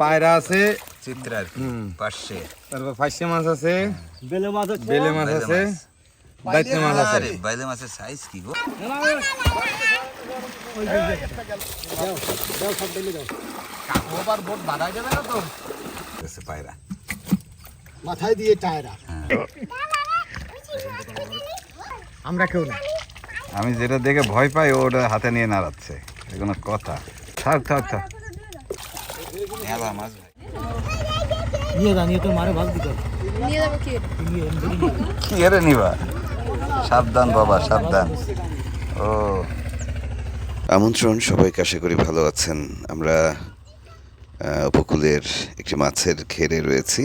পায়রা আছে। চিত্র আর কি হুম। পাশে তারপর ফাইসে মাছ আছে। বেলে মাছ হচ্ছে বেলে মাছ আছে। দায়িত্ব মাছ আছে। আরে বাইলে মাছের সাইজ কি গো? আছে পায়রা। মাথায় দিয়ে টায়রা। আমরা কেউ না। আমি যেটা দেখে ভয় পাই ওটা হাতে নিয়ে নাড়াচ্ছে। এগুলো কথা। থাক থাক থাক। মেলা মাছ ভাই। নিয়ে যা নিয়ে তোর মারে ভাগ দিতে নিয়ে যাব কি? কি এরে নিবা? সাবধান বাবা সাবধান। ও। আমন্ত্রণ সবাইকে আশা করি ভালো আছেন। আমরা উপকূলের একটি মাছের ঘেরে রয়েছি।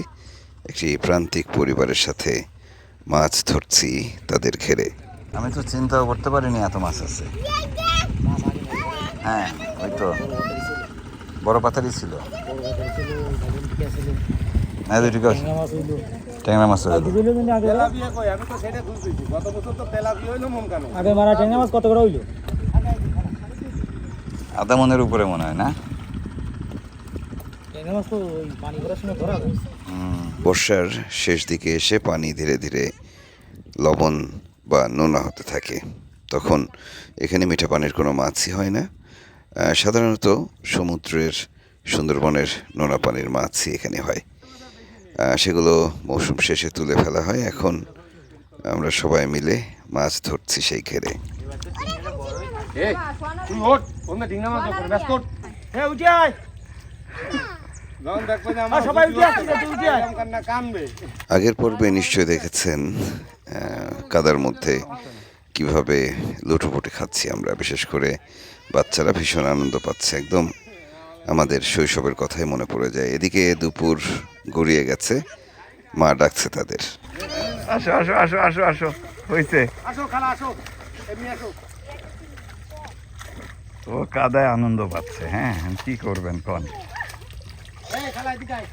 একটি প্রান্তিক পরিবারের সাথে মাছ ধরছি তাদের ঘেরে। আমি তো চিন্তাও করতে পারিনি এত মাছ আছে। হ্যাঁ ওই তো। বড় পাতারই ছিল। না দুটি গাছ ট্যাংরা মাছ হয়ে আগে মারা ট্যাংরা মাছ কত করে হইল? আধা মনের উপরে মনে হয় না? বর্ষার শেষ দিকে এসে পানি ধীরে ধীরে লবণ বা নোনা হতে থাকে। তখন এখানে মিঠা পানির কোনো মাছই হয় না। সাধারণত সমুদ্রের সুন্দরবনের নোনা পানির মাছই এখানে হয়। সেগুলো মৌসুম শেষে তুলে ফেলা হয়। এখন আমরা সবাই মিলে মাছ ধরছি সেই ঘেরে। আগের পর্বে নিশ্চয় দেখেছেন কাদার মধ্যে কীভাবে লুটোপুটি খাচ্ছি আমরা। বিশেষ করে বাচ্চারা ভীষণ আনন্দ পাচ্ছে একদম আমাদের শৈশবের কথাই মনে পড়ে যায়। এদিকে দুপুর গড়িয়ে গেছে মা ডাকছে তাদের। আসো আসো আসো আসো আসো হয়েছে আসো খালা আসো এমনি আসো। ও কাদায় আনন্দ পাচ্ছে হ্যাঁ কি করবেন কন? এই খালা এদিকে আয়।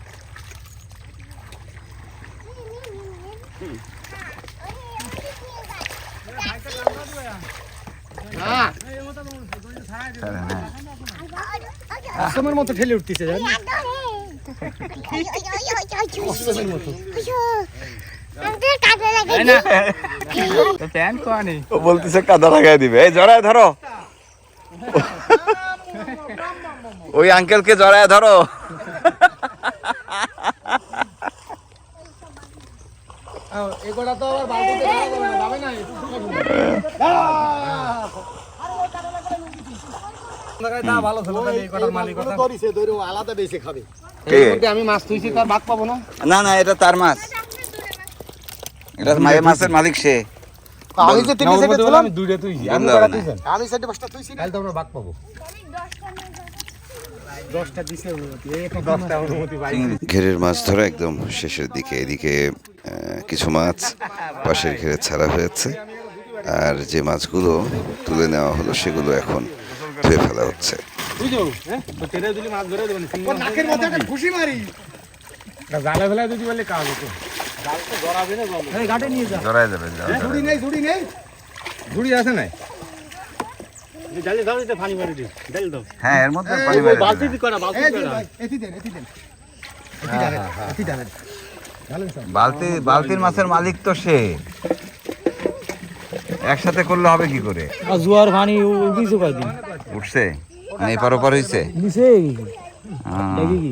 ছাড়েন, হ্যাঁ। আশ্রমের মতো ঠেলে উঠতেছে ও বলতেছে কাদা লাগাই দিবে। এই জড়ায় ধরো। ওই আঙ্কেলকে জড়ায় ধরো। এগুলা তো আবার যাবে না, যাবে না না ভালো ছিল তাহলে এই কটার মালিক কথা করিছে ধরে ও আলাদা বেশি খাবে। আমি মাছ তুইছি তার ভাগ পাবো না? না না এটা তার মাছ। এটা মায়ের মাছের মালিক সে। আমি যে তিনটে সেটে মধ্যে দুইটা তুইছি আমি কটা তুইছেন আমি সেটে পাঁচটা তুইছি তাহলে তো আমরা ভাগ পাবো। দশটা দিছে এই একটা দশটা অনুমতি পাই। চিংড়ি। ঘেরের মাছ ধরা একদম শেষের দিকে এদিকে আহ, কিছু মাছ পাশের ঘেরে ছাড়া হয়েছে। আর যে মাছগুলো তুলে নেওয়া হলো সেগুলো এখন ধুয়ে ফেলা হচ্ছে। জড়ায় যাবে ঝুড়ি আছে নাই। হ্যাঁ এর মধ্যে পানি মেরে বালতি দি করা বালতি করা। দেন দেন। দেন দেন। বালতি বালতির মাছের মালিক তো সে। একসাথে করলে হবে কি করে? আর জোয়ার পানি উঠিছে কয়দিন উঠছে? মানে এপার ওপার হয়েছে কি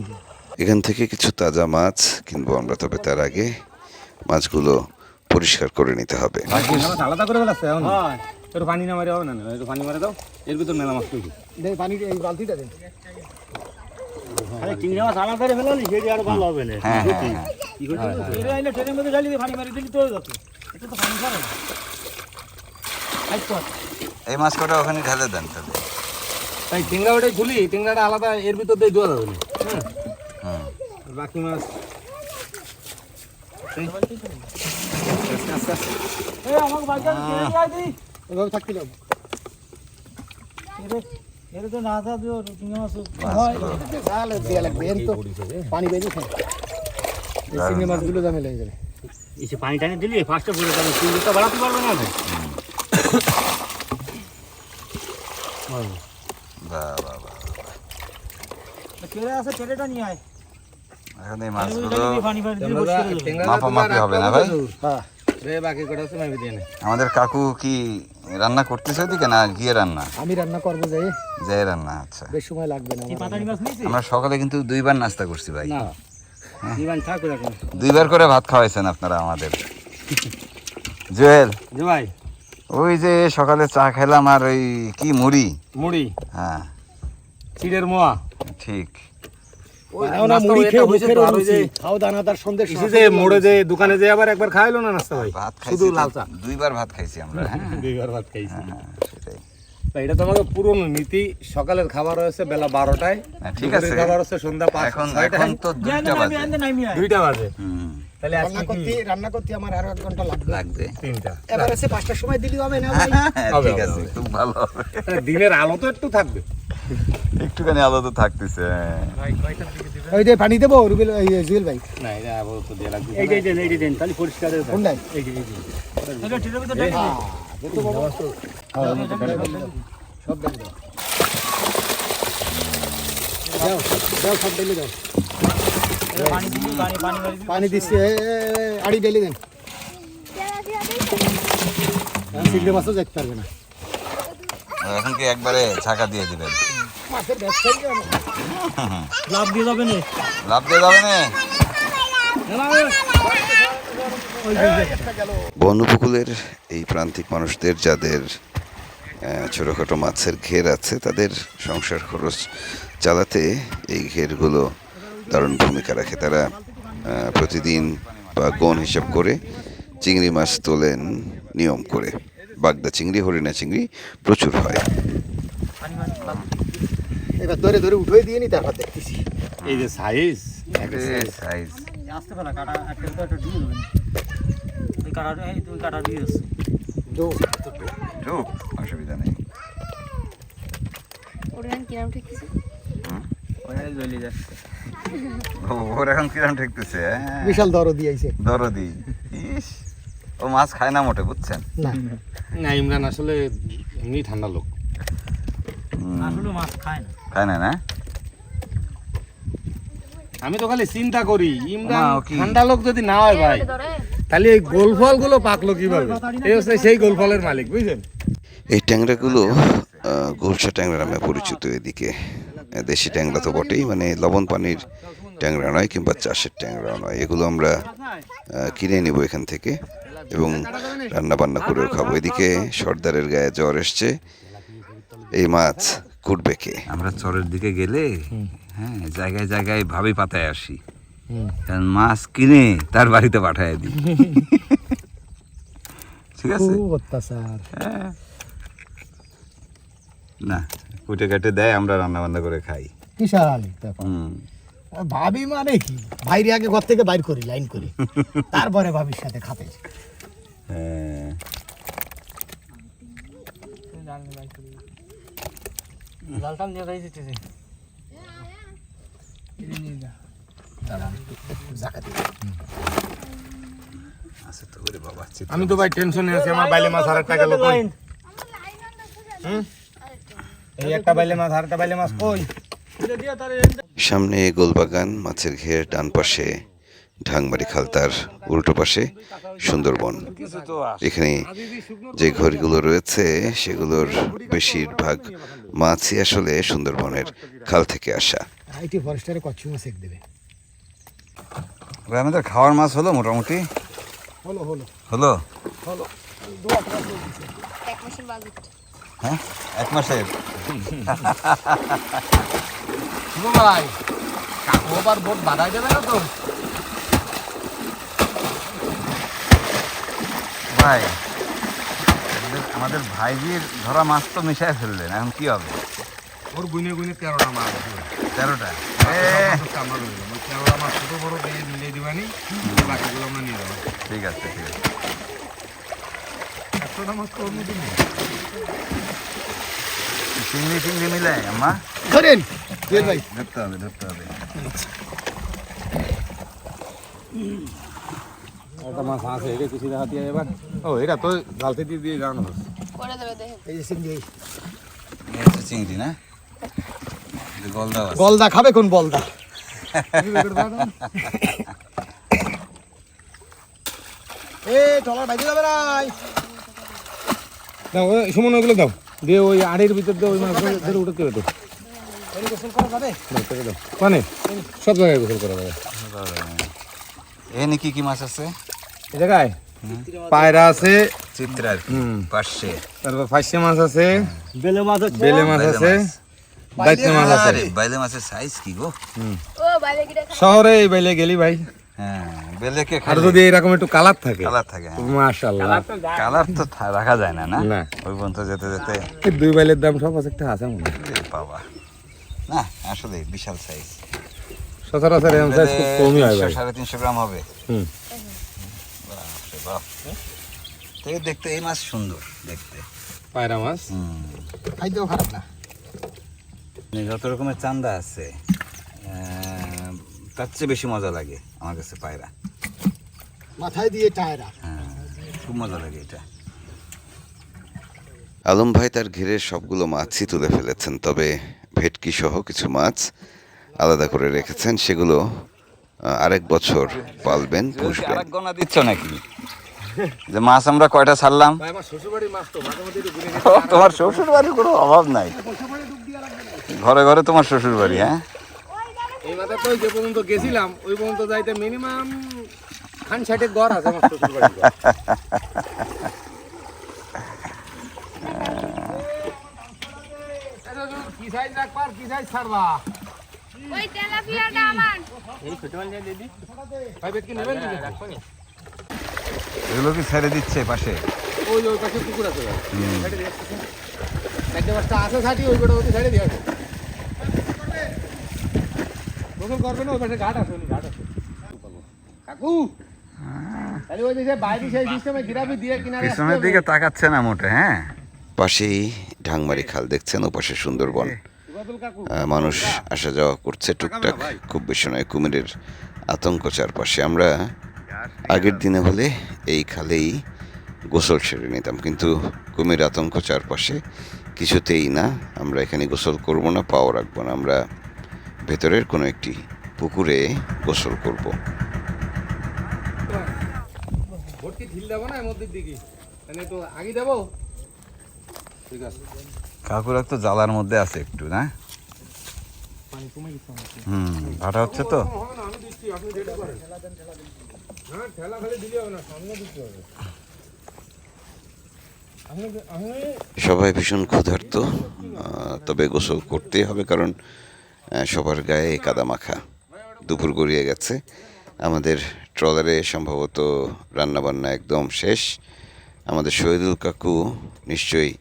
এখান থেকে কিছু তাজা মাছ কিনবো আমরা তবে তার আগে মাছগুলো পরিষ্কার করে নিতে হবে। আলাদা করে ফেলাচ্ছে এখন? হ্যাঁ। একটু পানি না মারে হবে না একটু পানি মারে দাও। এর ভিতর মেলা মাছ পানি এই বালতিটা দে। চিংড়ি মাছ আলাদা করে ফেলালি সেটি আর ভালো হবে না। হ্যাঁ হ্যাঁ হ্যাঁ। কি করছিস ট্রেনের মধ্যে জালি দিয়ে পানি মারি দিলি তো হয়ে এটা তো পানি ছাড়ে না। এই মাছ কটা ওখানে ঢেলে দেন তাহলে। তাই টিংরা ওটাই খুলি টিংরাটা আলাদা এর ভিতর দিয়ে দেওয়া যাবে না। হ্যাঁ? বাকি মাছ? এই। আমাকে বাইকা দিয়ে যাই দি। এভাবে থাকতে যাব তো না মাছ হয়। লাগবে এর তো পানি চিংড়ি মাছগুলো জামে লেগে যাবে। এসে পানি টানি দিলি ফার্স্টে পড়ে যাবে চিংড়িটা বাড়াতে পারবে না রে। বাহ বাহ বাহ কেড়ে আছে কেড়েটা নিয়ে আয়। এখন এই মাছগুলো জালি দিয়ে পানি মারি দিলে বসে গেলো। মাপামাপি হবে না ভাই? হ্যাঁ। বাকি কটা সময় দিয়ে নে। আমাদের কাকু কি রান্না করতেছে ওদিকে না গিয়ে রান্না? আমি রান্না করব যাই। যে রান্না আচ্ছা। বেশ সময় লাগবে না আমরা সকালে কিন্তু দুইবার নাস্তা করছি ভাই। না জীবন ঠাকুর এখন দুইবার করে ভাত খাওয়াইছেন আপনারা আমাদের। জুয়েল। ভাই ওই যে সকালে চা খেলাম আর ওই কি মুড়ি? মুড়ি। হ্যাঁ। চিড়ের মোয়া। ঠিক। না মুড়ি এটা খেয়ে হয়েছে মুখের তো, আর ওই রুচি যে- খাও দানাদার সন্দেশ ইসে যে মোড়ে যে দোকানে যে আবার একবার খাইলো না নাস্তা ভাই? ভাত শুধু লাল চা দুইবার ভাত খাইছি আমরা দুইবার ভাত খাইছি। সেটাই। এটা তো পুরনো নীতি। সকালের খাবার হয়েছে বেলা বারোটায়। ঠিক আছে। খাবার হচ্ছে সন্ধ্যা পাঁচ এখন এখন তো দুইটা বাজে। আনতে নামি আয়। দুইটা বাজে। তাহলে রান্না করতে রান্না করতে আমার আরও এক ঘণ্টা লাগবে। লাগবে। তিনটা। এবার এসে পাঁচটার সময় দিলি হবে না ভাই। হ্যাঁ, ঠিক আছে খুব ভালো দিনের আলো তো একটু থাকবে। একটুখানি আলো তো থাকতেছে। ওই যে পানি দেবো রুবেল জুয়েল ভাই। না এটা আপাতত দিয়ে রাখবে এই যে এই দেন তাহলে পরিষ্কার কোনটাই এই যে এই যে এটা টিনের ভিতর ঢেকে দে। সব দেখে দাও দাও দাও সব ঢেলে দাও পানি দিবি, পানি- পানি পানি দিচ্ছি আড়ি দেন। মাছও যেতে পারবে না। এখন কি একবারে ছাকা দিয়ে দিবেন? লাভ দিয়ে যাবে না। লাভ দিয়ে যাবে না। বন উপকূলের এই প্রান্তিক মানুষদের যাদের ছোটোখাটো মাছের ঘের আছে তাদের সংসার খরচ চালাতে এই ঘেরগুলো দারুণ ভূমিকা রাখে। তারা প্রতিদিন বা গণ হিসাব করে চিংড়ি মাছ তোলেন নিয়ম করে। বাগদা চিংড়ি হরিণা চিংড়ি প্রচুর হয়। এবার ধরে ধরে উঠে দিয়ে নি তারপর দেখতেছি। এই যে সাইজ সাইজ আসতে পারা কাটা একটা তো একটা দিয়ে দেবেন এই কাটা এই তুমি কাটা দিয়ে দিচ্ছ দো ঢুক অসুবিধা নেই। ওরিয়ান কিরাম ঠেকতেছে? ও, ওর এখন কিরম ঠেকতেছে হ্যাঁ। বিশাল দর দিয়ে আইছে। দরদি। ইস ও মাছ খায় না মোটে বুঝছেন? না। না ইমরান আসলে এমনি ঠান্ডা লোক। আসলে মাছ খায় না। খায় না না? আমি তো খালি চিন্তা করি ইমরান? ঠান্ডা লোক যদি না হয় ভাই। তাহলে এই গোল ফলগুলো পাকলো কীভাবে? এই হচ্ছে সেই গোল ফলের মালিক বুঝছেন? এই ট্যাংরাগুলো গোলসা ট্যাংরা নামে পরিচিত এদিকে। দেশি ট্যাংরা তো বটেই মানে লবণ পানির ট্যাংরা নয় কিংবা চাষের ট্যাংরাও নয়। এগুলো আমরা কিনে নেব এখান থেকে এবং রান্না বান্না করেও খাব। এদিকে সর্দারের গায়ে জ্বর এসছে। এই মাছ কুটবে কে? আমরা চরের দিকে গেলে হ্যাঁ জায়গায় জায়গায় ভাবি পাতায় আসি। কারণ মাছ কিনে তার বাড়িতে পাঠায় দিই। ঠিক আছে? খুব অত্যাচার। না কুটে কাটে দেয় আমরা রান্না বান্না করে খাই। বিশাল হুম। ভাবি মানে কি? বাইরে আগে ঘর থেকে বাইর করি লাইন করি। তারপরে ভাবির সাথে খাতে হ্যাঁ। জালটা নিয়ে যাই দিতেছি। আমি তো ভাই টেনশনে আছি আমার বাইলে মাছ আর একটা গেল কই? এই একটা বাইলে মাছ আর একটা বাইলে মাছ কই? সামনে গোলবাগান মাছের ঘের ডান পাশে। ঢাংমারি খালতার উল্টো পাশে সুন্দরবন। এখানে যে ঘরগুলো রয়েছে সেগুলোর বেশিরভাগ মাছই আসলে সুন্দরবনের খাল থেকে আসা। আইটি ফরেস্টারে কচ্ছু মাছ এক দেবে। আমাদের খাওয়ার মাছ হলো মোটামুটি? হলো হলো। হলো? এক মাসের বাজেট। হ্যাঁ? এক মাসের? ভাই কাকু আবার বোট বাধাই দেবে না তো? ভাই আমাদের- আমাদের ভাইজির ধরা মাছ তো মিশায় ফেললেন এখন কি হবে? ওর গুনে গুনে তেরোটা মাছ তেরোটা? তেরোটা মাছ ছোট বড় দিয়ে মিলিয়ে দিবানি বাকিগুলো আমরা নিয়ে যাব। ঠিক আছে ঠিক আছে। একশোটা মাছ তো মধ্যে নেই। চিংড়ি চিংড়ি মিলে আম্মা? ধরেন। ভাই। ধরতে হবে ধরতে হবে। একটা মাছ আছে এটা কিছু দেখা দিয়ে এবার। ও এটা তো গালতে দিয়ে দিয়ে জানো করে দেবে দেখেন এই যে সিঙ্গি। এই হচ্ছে চিংড়ি না? গলদা গলদা খাবে কোন বলদা? এ টলার বাইরে যাবে নাই দাও ওই সুমন ওগুলো দাও। দিয়ে ওই আড়ির ভিতর দিয়ে ওই মাছ ধরে উঠতে হবে এর গোসল করা যাবে? মানে? সব জায়গায় গোসল করা যাবে। এখানে কি কি মাছ আছে? জায়গায় পায়রা আছে। চিত্র হুম। পাশে। তারপর ফাইসে মাছ আছে। বেলে মাছ হচ্ছে বেলে মাছ আছে। দায়িত্ব মাছ আছে। আরে বাইলে মাছের সাইজ কি গো? শহরে এই বাইলে গেলি ভাই। হ্যাঁ বেলেকে আর যদি এরকম একটু কালার থাকে কালার থাকে হ্যাঁ। মাশাল্লাহ কালার তো রাখা যায় না না। ওই পর্যন্ত যেতে যেতে। দুই বাইলের দাম সব আছে একটা আছে মনে বাবা। না আসলে বিশাল সাইজ সচরাচর এরকম সাইজ খুব কমই হয় ভাই। সাড়ে তিনশো গ্রাম হবে। হুম। দেখতে এই মাছ সুন্দর দেখতে। পায়রা মাছ? হুম। খাইতেও খারাপ না। মানে যত রকমের চান্দা আছে তার চেয়ে বেশি মজা লাগে আমার কাছে পায়রা। মাথায় দিয়ে টায়রা। হ্যাঁ খুব মজা লাগে এটা। আলম ভাই তার ঘেরের সবগুলো মাছই তুলে ফেলেছেন তবে ভেটকি সহ কিছু মাছ আলাদা করে রেখেছেন সেগুলো আরেক বছর পালবেন পুষবেন। আরেক গনা দিচ্ছ নাকি? যে মাছ আমরা কয়টা ছাড়লাম? তোমার শ্বশুর বাড়ির কোনো অভাব নাই? ঘরে ঘরে তোমার শ্বশুর বাড়ি হ্যাঁ? এই মাথা যে পর্যন্ত গেছিলাম ওই পর্যন্ত যাইতে মিনিমাম খান ষাটের ঘর আছে আমার শ্বশুরবাড়ির ঘর। কি সাইজ রাখবা কি সাইজ ছাড়বা? ওই তেলাপিয়াটা আমার। ভাই বেটকি নেবেন নাকি রাখবেন এগুলো কি ছেড়ে দিচ্ছে পাশে? ওই ওই পাশে আছে দিয়ে ওই গোটা দিয়ে আসো গোসল করবে না ওই পাশে ঘাট আছে ঘাট আছে। কাকু তাহলে ওই যে বাইরে সেই সিস্টেমে গিরাবি দিয়ে কিনারে আসতে পিছনের দিকে তাকাচ্ছে না মোটে হ্যাঁ? পাশেই ঢাংমারি খাল দেখছেন ও পাশে সুন্দরবন মানুষ আসা যাওয়া করছে টুকটাক খুব বেশি নয় কুমিরের আতঙ্ক চারপাশে। আমরা আগের দিনে হলে এই খালেই গোসল সেরে নিতাম কিন্তু কুমির আতঙ্ক চারপাশে কিছুতেই না। আমরা এখানে গোসল করব না পাও রাখব না। আমরা ভেতরের কোনো একটি পুকুরে গোসল করব। ঢিল দেবো না মধ্যে দিকে? তো আগে দেবো? ঠিক আছে। কাকুরা তো জ্বালার মধ্যে আছে একটু না? হুম ভাটা হচ্ছে তো? আমি সবাই ভীষণ ক্ষুধার্ত তবে গোসল করতেই হবে কারণ সবার গায়ে কাদা মাখা দুপুর গড়িয়ে গেছে। আমাদের ট্রলারে সম্ভবত রান্নাবান্না একদম শেষ। আমাদের শহীদুল কাকু নিশ্চয়ই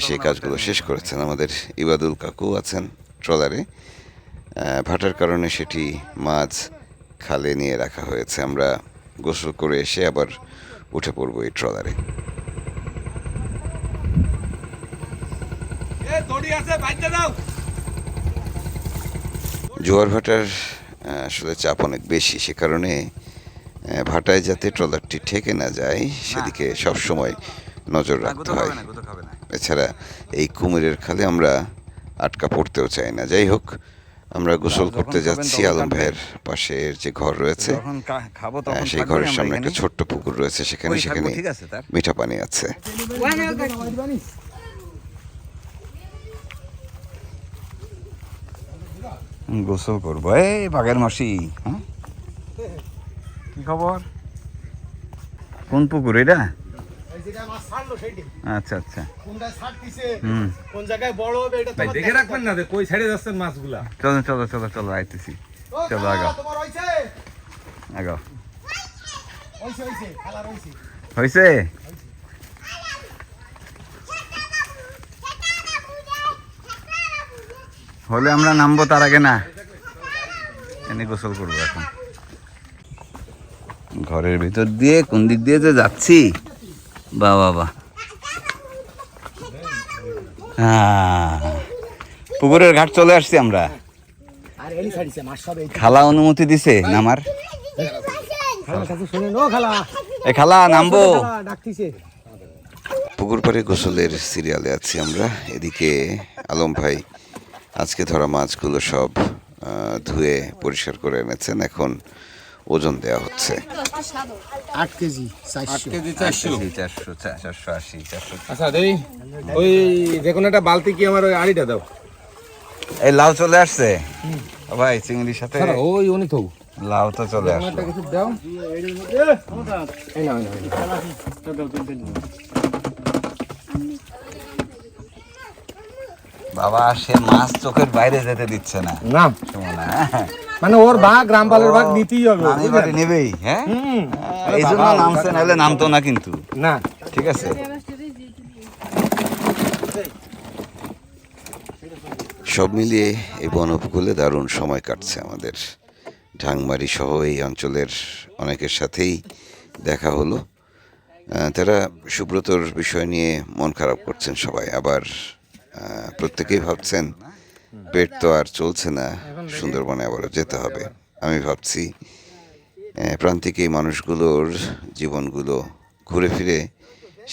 সেই কাজগুলো শেষ করেছেন। আমাদের ইবাদুল কাকু আছেন ট্রলারে। ভাটার কারণে সেটি মাছ খালে নিয়ে রাখা হয়েছে। আমরা গোসল করে এসে আবার উঠে পড়ব এই ট্রলারে। জোয়ার ভাটার আসলে চাপ অনেক বেশি। সে কারণে আহ, ভাটায় যাতে ট্রলারটি ঠেকে না যায় সেদিকে সবসময় নজর রাখতে হয়। এছাড়া এই কুমিরের খালে আমরা আটকা পড়তেও চাই না। যাই হোক আমরা গোসল করতে যাচ্ছি আলম। ভাইয়ের পাশের যে ঘর রয়েছে সেই ঘরের সামনে একটা ছোট্ট পুকুর রয়েছে সেখানে সেখানে মিঠা পানি আছে। গোসল করব। এই বাঘের মাসি হ্যাঁ? কি খবর? কোন পুকুর এটা? আচ্ছা আচ্ছা। কোন জায়গায় বড় হবে এটা ভাই দেখে রাখবেন না যে কই সাইডে যাচ্ছেন মাছগুলা। চলো চলো চলো চলো আইতেছি। চলো আগাও। হইছে? আগাও। হলে আমরা নামবো তার আগে না। এনে গোসল করব এখন। ঘরের ভিতর দিয়ে কোন দিক দিয়ে যে যাচ্ছি? বা বাবা পুকুরের ঘাট চলে আসছি আমরা। খালা অনুমতি দিছে নামার খালা, নামবো। পুকুর পাড়ে গোসলের সিরিয়ালে আছি আমরা। এদিকে আলম ভাই আজকে ধরা মাছগুলো সব ধুয়ে পরিষ্কার করে এনেছেন। এখন ওজন দেওয়া হচ্ছে। আট কেজি চারশো। চারশো। আশি চারশো আচ্ছা দেই ওই যে কোনো একটা বালতি কি আমার ওই আড়িটা দাও। এই লাউ চলে আসছে। ভাই চিংড়ির সাথে ওই উনি তো লাউ তো চলে আসলো। দাও। এই নাও এই নাও, এই নাও। বাবা সে মাছ চোখের বাইরে যেতে দিচ্ছে না। না। মানে ওর ভাগ গ্রামপালের ভাগ নিতেই হবে বাড়ি নেবেই হ্যাঁ? এই জন্য নামছে নাহলে নামতো না কিন্তু। না। ঠিক আছে। সব মিলিয়ে এই বন উপকূলে দারুণ সময় কাটছে আমাদের। ঢাংমারি সহ এই অঞ্চলের অনেকের সাথেই দেখা হলো। তারা সুব্রতর বিষয় নিয়ে মন খারাপ করছেন সবাই। আবার প্রত্যেকেই ভাবছেন পেট তো আর চলছে না। সুন্দরবনে আবারও যেতে হবে। আমি ভাবছি প্রান্তিক এই মানুষগুলোর জীবনগুলো ঘুরে ফিরে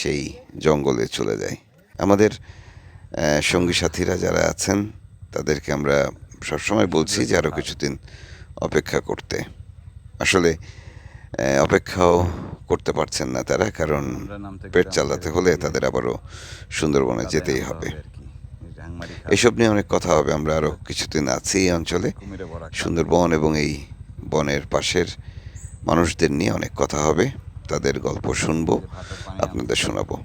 সেই জঙ্গলে চলে যায়। আমাদের সঙ্গী সাথীরা যারা আছেন তাদেরকে আমরা সবসময় বলছি যে আরও কিছুদিন অপেক্ষা করতে। আসলে অপেক্ষাও করতে পারছেন না তারা কারণ পেট চালাতে হলে তাদের আবারও সুন্দরবনে যেতেই হবে। এসব নিয়ে অনেক কথা হবে আমরা আরও কিছুদিন আছি এই অঞ্চলে। সুন্দরবন এবং এই বনের পাশের মানুষদের নিয়ে অনেক কথা হবে। তাদের গল্প শুনব আপনাদের শোনাবো।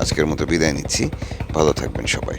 আজকের মতো বিদায় নিচ্ছি। ভালো থাকবেন সবাই।